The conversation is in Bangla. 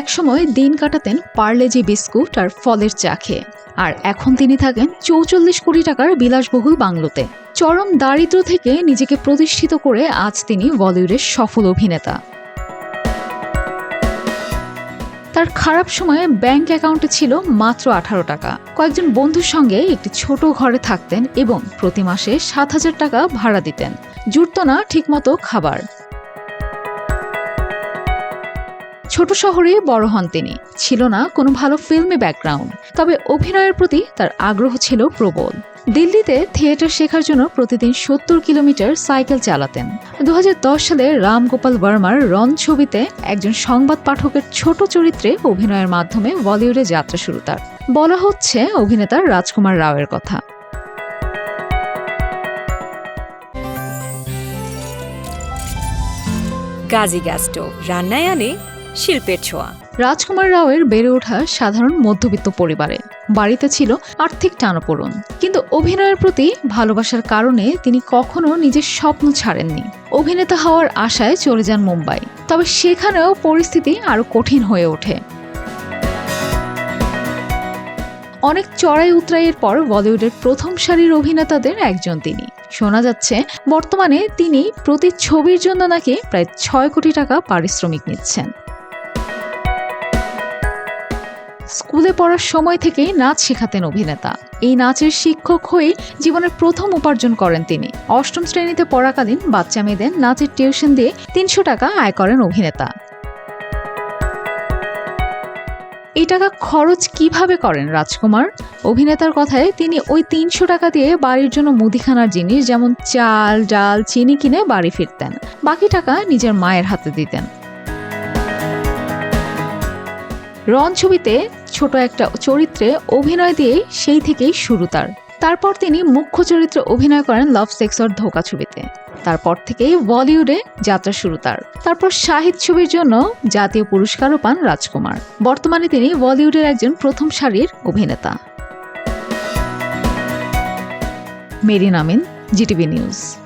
একসময় দিন কাটাতেন পার্লেজি বিস্কুট আর ফলের চা খেয়ে। আর এখন তিনি থাকেন চৌচল্লিশ কোটি টাকার বিলাসবহুল বাংলোতে। চরম দারিদ্র থেকে নিজেকে প্রতিষ্ঠিত করে আজ তিনি বলিউডের সফল অভিনেতা। তার খারাপ সময়ে ব্যাংক অ্যাকাউন্টে ছিল মাত্র আঠারো টাকা। কয়েকজন বন্ধুর সঙ্গে একটি ছোট ঘরে থাকতেন এবং প্রতি মাসে সাত হাজার টাকা ভাড়া দিতেন। জুটত না ঠিকমতো খাবার। ছোট শহরে বড় হন তিনি। ছিল না কোনো ভালো ফিল্মে ব্যাকগ্রাউন্ড তবে অভিনয়ের প্রতি তার আগ্রহ ছিল প্রবল। দিল্লিতে থিয়েটার শেখার জন্য প্রতিদিন সত্তর কিলোমিটার সাইকেল চালাতেন। দু সালে রাম গোপাল বর্মার রন ছবিতে একজন সংবাদ পাঠকের ছোট চরিত্রে অভিনয়ের মাধ্যমে বলিউডে যাত্রা শুরু তার। বলা হচ্ছে অভিনেতা রাজকুমার রাওয়ের কথা। গাজী গ্যাস স্টোভ রান্নায় আনে শিল্পের ছোঁয়া। রাজকুমার রাওয়ের বেড়ে ওঠা সাধারণ মধ্যবিত্ত পরিবারে। বাড়িতে ছিল আর্থিক টানাপোড়ন। কিন্তু অভিনয়ের প্রতি ভালোবাসার কারণে তিনি কখনো নিজের স্বপ্ন ছাড়েননি। অভিনেতা হওয়ার আশায় চলে যান মুম্বাই। তবে সেখানেও পরিস্থিতি আরও কঠিন হয়ে ওঠে। অনেক চড়াই উতরাইয়ের পর বলিউডের প্রথম সারির অভিনেতাদের একজন তিনি। শোনা যাচ্ছে, বর্তমানে তিনি প্রতি ছবির জন্য নাকি প্রায় ছয় কোটি টাকা পারিশ্রমিক নিচ্ছেন। স্কুলে পড়ার সময় থেকেই নাচ শেখাতেন অভিনেতা। এই নাচের শিক্ষক হয়ে জীবনের প্রথম উপার্জন করেন তিনি। অষ্টম শ্রেণীতে পড়াকালীন বাচ্চা মেয়েদের নাচের টিউশন দিয়ে তিনশো টাকা আয় করেন অভিনেতা। এই টাকা খরচ কীভাবে করেন রাজকুমার? অভিনেতার কথায় তিনি ওই তিনশো টাকা দিয়ে বাড়ির জন্য মুদিখানার জিনিস যেমন চাল, ডাল, চিনি কিনে বাড়ি ফিরতেন। বাকি টাকা নিজের মায়ের হাতে দিতেন। রন ছবিতে ছোট একটা চরিত্রে অভিনয় দিয়ে সেই থেকেই শুরু তার। তারপর তিনি মুখ্য চরিত্রে অভিনয় করেন লাভ সেক্স অর ধোকা ছবিতে। তারপর থেকেই বলিউডে যাত্রা শুরু তার। তারপর শাহিদ ছবির জন্য জাতীয় পুরস্কারও পান রাজকুমার। বর্তমানে তিনি বলিউডের একজন প্রথম সারির অভিনেতা। Marin Amin, GTV news.